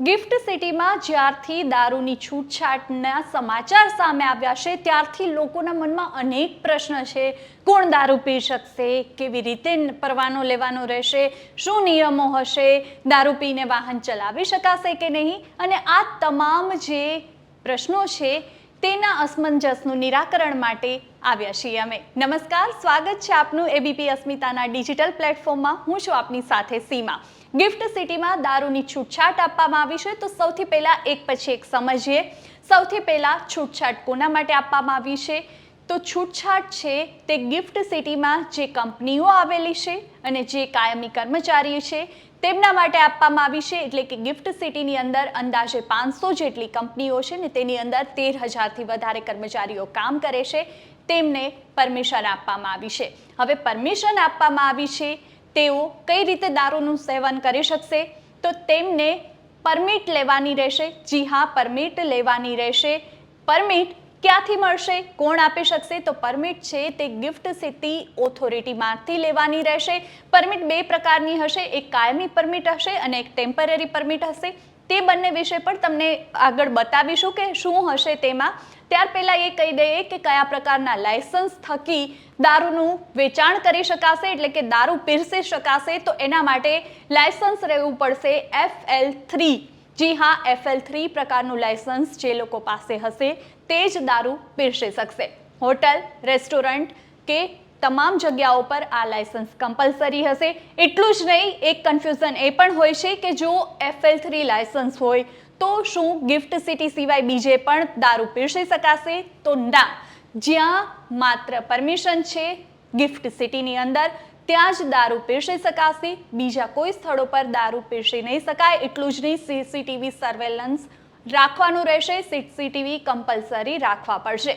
Gift સિટીમાં જ્યારથી દારૂની છૂટછાટના સમાચાર સામે આવ્યા છે, ત્યારથી લોકોના મનમાં અનેક પ્રશ્ન છે. કોણ દારૂ પી શકશે? કેવી રીતે પરવાનો લેવાનો રહેશે? શું નિયમો હશે? દારૂ પીને વાહન ચલાવી શકાશે કે નહીં? અને આ તમામ જે પ્રશ્નો છે, તેના અસમંજસનું નિરાકરણ માટે આવ્યા છીએ અમે. નમસ્કાર, સ્વાગત છે આપનું એબીપી અસ્મિતાના ડિજિટલ પ્લેટફોર્મમાં. હું છું આપની સાથે સીમા. ગિફ્ટ સિટીમાં દારૂની છૂટછાટ આપવામાં આવી છે, તો સૌથી પહેલાં એક પછી એક સમજીએ. સૌથી પહેલાં છૂટછાટ કોના માટે આપવામાં આવી છે? તો છૂટછાટ છે તે ગિફ્ટ સિટીમાં જે કંપનીઓ આવેલી છે અને જે કાયમી કર્મચારી છે, તેમના માટે આપવામાં આવી છે. એટલે કે ગિફ્ટ સિટીની અંદર અંદાજે પાંચસો જેટલી કંપનીઓ છે ને તેની અંદર તેર હજારથી વધારે કર્મચારીઓ કામ કરે છે. તેમને પરમિશન આપવામાં આવી છે. હવે પરમિશન આપવામાં આવી છે, તેઓ કઈ રીતે દારૂનું સેવન કરી શકશે? તો તેમને પરમિટ લેવાની રહેશે, જી હા, પરમિટ લેવાની રહેશે. પરમિટ ક્યાંથી મળશે? કોણ આપી શકશે? તો પરમિટ છે તે ગિફ્ટ સિટી ઓથોરિટીમાંથી લેવાની રહેશે. પરમિટ બે પ્રકારની હશે, એક કાયમી પરમિટ હશે અને એક ટેમ્પરરી પરમિટ હશે. તે બંને વિશે પણ તમને આગળ બતાવીશું કે શું હશે તેમાં. ત્યાર પહેલાં એ કહી દઈએ કે કયા પ્રકારના લાયસન્સ થકી દારૂનું વેચાણ કરી શકાશે, એટલે કે દારૂ પીરસી શકાશે, તો એના માટે લાયસન્સ રહેવું પડશે એફ એલ થ્રી જી હા એફ એલ થ્રી પ્રકારનું લાયસન્સ જે લોકો પાસે હશે, તે જ દારૂ પીરસી શકશે. હોટલ રેસ્ટોરન્ટ કે તમામ જગ્યાઓ પર આ લાયસન્સ કમ્પલસરી હશે. એટલું જ નહીં, એક કન્ફ્યુઝન એ પણ હોય છે કે જો એફ એલ થ્રી લાયસન્સ હોય તો શું ગિફ્ટ સિટી સિવાય બીજે પણ દારૂ પીરસી શકાશે? તો ના. જ્યાં માત્ર પરમિશન છે ગિફ્ટ સિટીની અંદર, ત્યાં જ દારૂ પીરસી શકાશે. બીજા કોઈ સ્થળો પર દારૂ પીરસી નહીં શકાય. એટલું જ નહીં સીસીટીવી સર્વેલન્સ રાખવાનું રહેશે. સીસીટીવી કમ્પલસરી રાખવા પડશે.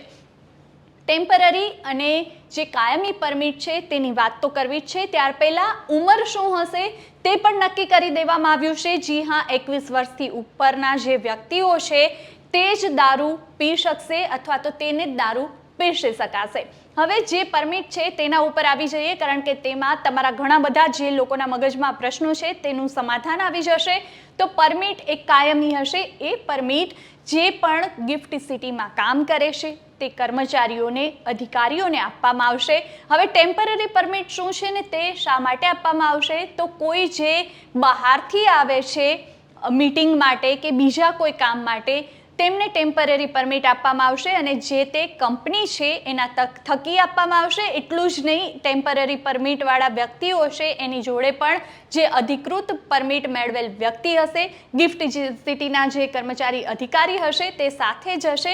ટેમ્પરરી અને જે કાયમી પરમિટ છે તેની વાત તો કરવી જ છે. ત્યાર પહેલાં ઉંમર શું હશે તે પણ નક્કી કરી દેવામાં આવ્યું છે. જી હા, એકવીસ વર્ષથી ઉપરના જે વ્યક્તિઓ છે તે જ દારૂ પી શકશે અથવા તો તેને જ દારૂ પીરસી શકાશે. હવે જે પરમિટ છે તેના ઉપર આવી જઈએ, કારણ કે તેમાં તમારા ઘણા બધા જે લોકોના મગજમાં પ્રશ્નો છે તેનું સમાધાન આવી જશે. તો પરમિટ એક કાયમી હશે. એ પરમિટ જે પણ ગિફ્ટ સિટીમાં કામ કરે છે, તે કર્મચારીઓને, અધિકારીઓને આપવામાં આવશે. હવે ટેમ્પરરી પરમિટ શું છે ને તે શા માટે આપવામાં આવશે? તો કોઈ જે બહારથી આવે છે મીટિંગ માટે કે બીજા કોઈ કામ માટે તેમને ટેમ્પરરી પરમિટ આપવામાં આવશે અને જે તે કંપની છે એના તક, થકી આપવામાં આવશે. એટલું જ નહીં ટેમ્પરરી પરમિટવાળા વ્યક્તિઓ છે એની જોડે પણ જે અધિકૃત પરમિટ મેળવેલ વ્યક્તિ હશે ગિફ્ટ સિટીના જે કર્મચારી અધિકારી હશે, તે સાથે જ હશે.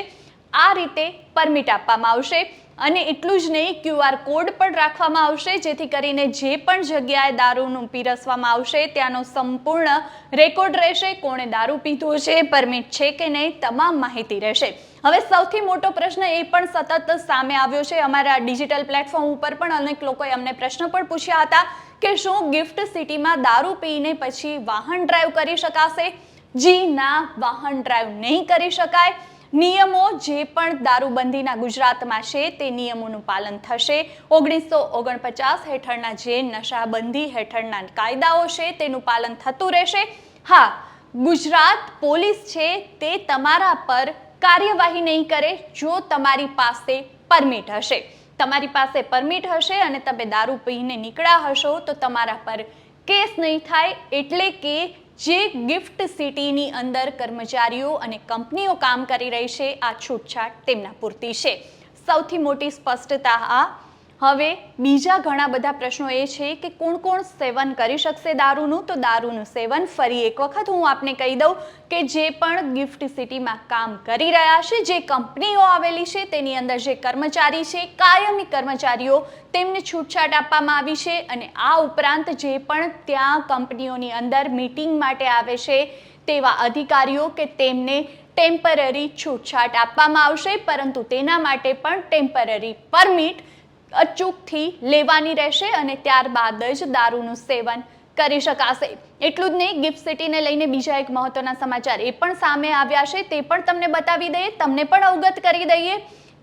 આ રીતે પરમિટ આપવામાં આવશે. અને એટલું જ નહીં ક્યુઆર કોડ પણ રાખવામાં આવશે, જેથી કરીને જે પણ જગ્યાએ દારૂનું પીરસવામાં આવશે, ત્યાંનો સંપૂર્ણ રેકોર્ડ રહેશે, કોણે દારૂ પીધો છે, પરમિટ છે કે નહીં, તમામ માહિતી રહેશે. હવે સૌથી મોટો પ્રશ્ન એ પણ સતત સામે આવ્યો છે. અમારા ડિજિટલ પ્લેટફોર્મ ઉપર પણ અનેક લોકોએ અમને પ્રશ્ન પણ પૂછ્યા હતા કે શું ગિફ્ટ સિટીમાં દારૂ પીને પછી વાહન ડ્રાઈવ કરી શકાશે? જી ના, વાહન ડ્રાઈવ નહીં કરી શકાય. નિયમો જે પણ દારૂબંધીના ગુજરાતમાં છે, તે નિયમોનું પાલન થશે. ઓગણીસો ઓગણપચાસ હેઠળના જે નશાબંધી હેઠળના કાયદાઓ છે, તેનું પાલન થતું રહેશે. હા, ગુજરાત પોલીસ છે, તે તમારા પર કાર્યવાહી નહીં કરે, જો તમારી પાસે પરમિટ હશે. તમારી પાસે પરમિટ હશે અને તમે દારૂ પીને નીકળ્યા હશો, તો તમારા પર કેસ નહીં થાય, એટલે કે જે ગિફ્ટ સિટીની અંદર કર્મચારીઓ અને કંપનીઓ કામ કરી રહી છે, આ છૂટછાટ તેમના પૂરતી છે. સૌથી મોટી સ્પષ્ટતા આ હવે બીજા ઘણા બધા પ્રશ્નો એ છે કે કોણ કોણ સેવન કરી શકશે દારૂનું? તો દારૂનું સેવન ફરી એક વખત હું આપને કહી દઉં કે જે પણ ગિફ્ટ સિટીમાં કામ કરી રહ્યા છે, જે કંપનીઓ આવેલી છે, તેની અંદર જે કર્મચારી છે, કાયમી કર્મચારીઓ, તેમને છૂટછાટ આપવામાં આવી છે અને આ ઉપરાંત જે પણ ત્યાં કંપનીઓની અંદર મીટિંગ માટે આવે છે, તેવા અધિકારીઓ કે તેમને ટેમ્પરરી છૂટછાટ આપવામાં આવશે, પરંતુ તેના માટે પણ ટેમ્પરરી પરમિટ અચૂકથી લેવાની રહેશે અને ત્યારબાદ જ દારૂનું સેવન કરી શકાશે. એટલું જ નહીં, ગિફ્ટ સિટીને લઈને બીજા એક મહત્વના સમાચાર એ પણ સામે આવ્યા છે. તે પણ તમને બતાવી દઈએ. તમને પણ અવગત કરી દઈએ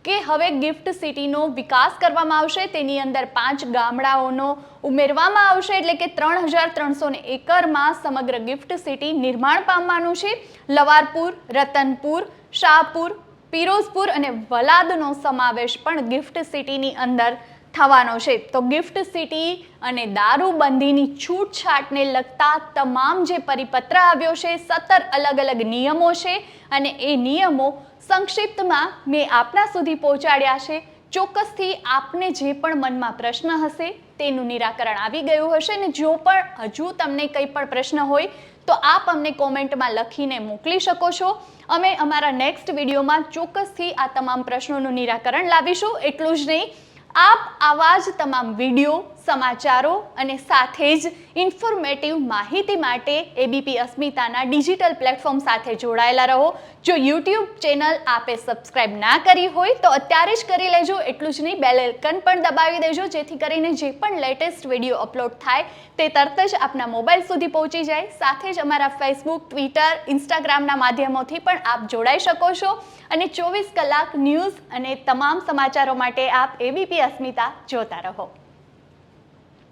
કે હવે ગિફ્ટ સિટીનો વિકાસ કરવામાં આવશે. તેની અંદર પાંચ ગામડાઓનો ઉમેરવામાં આવશે. એટલે કે ત્રણ હજાર ત્રણસો ને એકરમાં સમગ્ર ગિફ્ટ સિટી નિર્માણ પામવાનું છે. લવારપુર, રતનપુર, શાહપુર પીરોઝપુર અને વલાદનો સમાવેશ પણ ગિફ્ટ સિટીની અંદર થવાનો છે. તો ગિફ્ટ સિટી અને દારૂબંધીની છૂટછાટને લગતા તમામ જે પરિપત્ર આવ્યો છે સત્તર અલગ અલગ નિયમો છે અને એ નિયમો સંક્ષિપ્તમાં મેં આપના સુધી પહોંચાડ્યા છે. ચોક્કસથી આપને જે પણ મનમાં પ્રશ્ન હશે તેનું નિરાકરણ આવી ગયું હશે ને જો પણ હજુ તમને કંઈ પણ પ્રશ્ન હોય તો આપ અમને કોમેન્ટમાં લખીને મોકલી શકો છો. અમે અમારા નેક્સ્ટ વિડીયોમાં ચોક્કસથી આ તમામ પ્રશ્નોનું નિરાકરણ લાવીશું. એટલું જ નહીં, આપ આવા જ તમામ વીડિયો સમાચારો અને સાથે જ ઇન્ફોર્મેટિવ માહિતી માટે એબીપી અસ્મિતાના ડિજિટલ પ્લેટફોર્મ સાથે જોડાયેલા રહો. જો યુટ્યુબ ચેનલ આપે સબસ્ક્રાઇબ ના કરી હોય, તો અત્યારે જ કરી લેજો. એટલું જ નહીં બેલ આઇકન પણ દબાવી દેજો, જેથી કરીને જે પણ લેટેસ્ટ વીડિયો અપલોડ થાય, તે તરત જ આપના મોબાઈલ સુધી પહોંચી જાય. સાથે જ અમારા ફેસબુક ટ્વિટર ઇન્સ્ટાગ્રામના માધ્યમોથી પણ આપ જોડાઈ શકો છો. અને ચોવીસ કલાક ન્યૂઝ અને તમામ સમાચારો માટે આપ એબીપી અસ્મિતા જોતા રહો.